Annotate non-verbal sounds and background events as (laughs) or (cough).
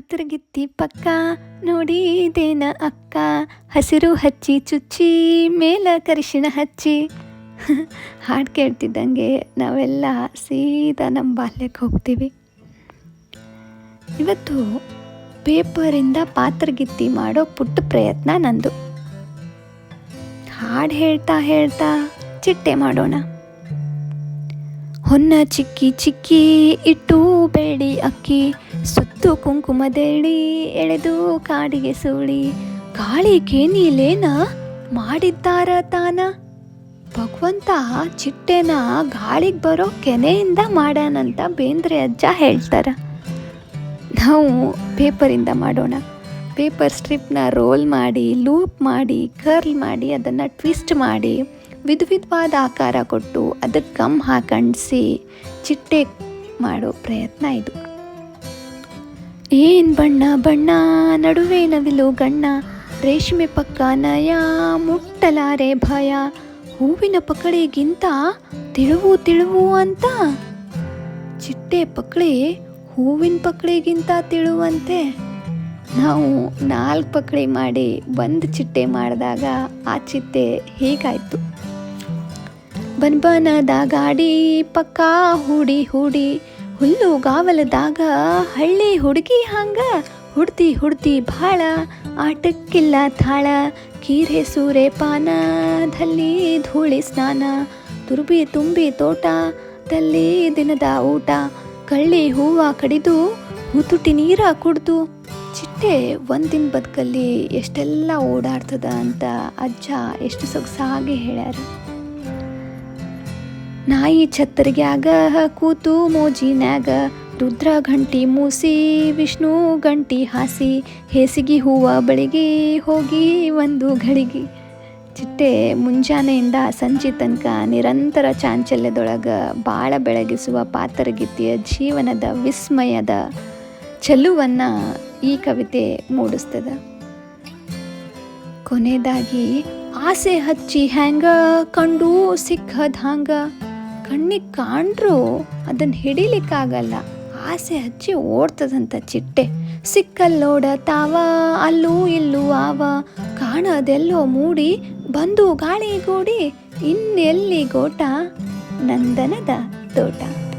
ಪಾತ್ರಗಿತ್ತಿ ಪಕ್ಕ ನೋಡಿದೇನ ಅಕ್ಕ. ಹಸಿರು ಹಚ್ಚಿ, ಚುಚ್ಚಿ, ಮೇಲ ಕರಿಶಿನ ಹಚ್ಚಿ. (laughs) ಹಾಡು ಕೇಳ್ತಿದ್ದಂಗೆ ನಾವೆಲ್ಲ ಸೀದಾ ನಮ್ಮ ಬಾಲ್ಯಕ್ಕೆ ಹೋಗ್ತೀವಿ. ಇವತ್ತು ಪೇಪರಿಂದ ಪಾತ್ರಗಿತ್ತಿ ಮಾಡೋ ಪುಟ್ಟ ಪ್ರಯತ್ನ ನಂದು. ಹಾಡು ಹೇಳ್ತಾ ಹೇಳ್ತಾ ಚಿಟ್ಟೆ ಮಾಡೋಣ. ಹೊನ್ನ ಚಿಕ್ಕಿ ಚಿಕ್ಕಿ, ಇಟ್ಟು ಬೇಡಿ ಅಕ್ಕಿ, ಸುತ್ತು ಕುಂಕುಮದೇಳಿ ಎಳೆದು ಕಾಡಿಗೆ ಸೂಳಿ, ಗಾಳಿ ಕೇನಿಲೇನ ಮಾಡಿದ್ದಾರ ತಾನ? ಭಗವಂತ ಚಿಟ್ಟೆನ ಗಾಳಿಗೆ ಬರೋ ಕೆನೆಯಿಂದ ಮಾಡ್ಯಾನಂತ ಬೇಂದ್ರೆ ಅಜ್ಜ ಹೇಳ್ತಾರ. ನಾವು ಪೇಪರಿಂದ ಮಾಡೋಣ. ಪೇಪರ್ ಸ್ಟ್ರಿಪ್ನ ರೋಲ್ ಮಾಡಿ, ಲೂಪ್ ಮಾಡಿ, ಕರ್ಲ್ ಮಾಡಿ, ಅದನ್ನು ಟ್ವಿಸ್ಟ್ ಮಾಡಿ, ವಿಧ ವಿಧವಾದ ಆಕಾರ ಕೊಟ್ಟು ಅದಕ್ಕೆ ಗಮ್ ಹಾಕಂಡಿಸಿ ಚಿಟ್ಟೆ ಮಾಡೋ ಪ್ರಯತ್ನ ಇದು. ಏನ್ ಬಣ್ಣ ಬಣ್ಣ, ನಡುವೆ ನವಿಲು ಗಣ್ಣ, ರೇಷ್ಮೆ ಪಕ್ಕ ನಯ, ಮುಟ್ಟಲಾರೆ ಭಯ, ಹೂವಿನ ಪಕಳಿಗಿಂತ ತಿಳುವು ತಿಳುವು ಅಂತ. ಚಿಟ್ಟೆ ಪಕಳಿ ಹೂವಿನ ಪಕಳಿಗಿಂತ ತಿಳುವಂತೆ. ನಾವು ನಾಲ್ಕು ಪಕಳಿ ಮಾಡಿ ಒಂದು ಚಿಟ್ಟೆ ಮಾಡಿದಾಗ ಆ ಚಿಟ್ಟೆ ಹೀಗಾಯ್ತು? ಬನ್ಬನದ ಗಾಡಿ ಪಕ್ಕ ಹೂಡಿ ಹೂಡಿ ಹುಲ್ಲು ಗಾವಲದಾಗ ಹಳ್ಳಿ ಹುಡುಗಿ ಹಂಗ ಹುಡ್ತಿ ಹುಡ್ತಿ ಭಾಳ ಆಟಕ್ಕಿಲ್ಲ ತಾಳ, ಕೀರೆ ಸೂರೆ ಪಾನದಲ್ಲಿ ಧೂಳಿ ಸ್ನಾನ, ತುರುಬಿ ತುಂಬಿ ತೋಟ ತಲ್ಲಿ ದಿನದ ಊಟ, ಕಳ್ಳಿ ಹೂವ ಕಡಿದು ಮುತುಟಿ ನೀರ ಕುಡ್ದು ಚಿಟ್ಟೆ ಒಂದಿನ ಬದುಕಲ್ಲಿ ಎಷ್ಟೆಲ್ಲ ಓಡಾಡ್ತದ ಅಂತ ಅಜ್ಜ ಎಷ್ಟು ಸೊಗಸಾಗಿ ಹೇಳ್ಯಾರ. ನಾಯಿ ಛತ್ತರ್ಗ್ಯಾಗ ಕೂತು ಮೋಜಿನ್ಯಾಗ ರುದ್ರ ಗಂಟಿ ಮೂಸಿ, ವಿಷ್ಣು ಗಂಟಿ ಹಾಸಿ, ಹೇಸಿಗೆ ಹೂವ ಬಳಿಗಿ ಹೋಗಿ ಒಂದು ಘಳಿಗೆ. ಚಿಟ್ಟೆ ಮುಂಜಾನೆಯಿಂದ ಸಂಜೆ ತನಕ ನಿರಂತರ ಚಾಂಚಲ್ಯದೊಳಗೆ ಬಾಳ ಬೆಳಗಿಸುವ ಪಾತರಗಿತ್ತಿಯ ಜೀವನದ ವಿಸ್ಮಯದ ಚೆಲುವನ್ನು ಈ ಕವಿತೆ ಮೂಡಿಸ್ತದೆ. ಕೊನೆಯದಾಗಿ ಆಸೆ ಹಚ್ಚಿ ಹ್ಯಾಂಗ, ಕಂಡು ಹಂಗ ಕಣ್ಣಿಗೆ ಕಾಣ್ರು ಅದನ್ನು ಹಿಡಿಲಿಕ್ಕಾಗಲ್ಲ. ಆಸೆ ಹಚ್ಚಿ ಓಡ್ತದಂತ ಚಿಟ್ಟೆ. ಸಿಕ್ಕಲ್ಲೋಡ ತಾವ, ಅಲ್ಲೂ ಇಲ್ಲೂ ಆವ. ಕಾಣದೆಲ್ಲೋ ಮೂಡಿ, ಬಂದು ಗಾಳಿಗೂಡಿ, ಇನ್ನೆಲ್ಲಿ ಗೋಟ? ನಂದನದ ತೋಟ.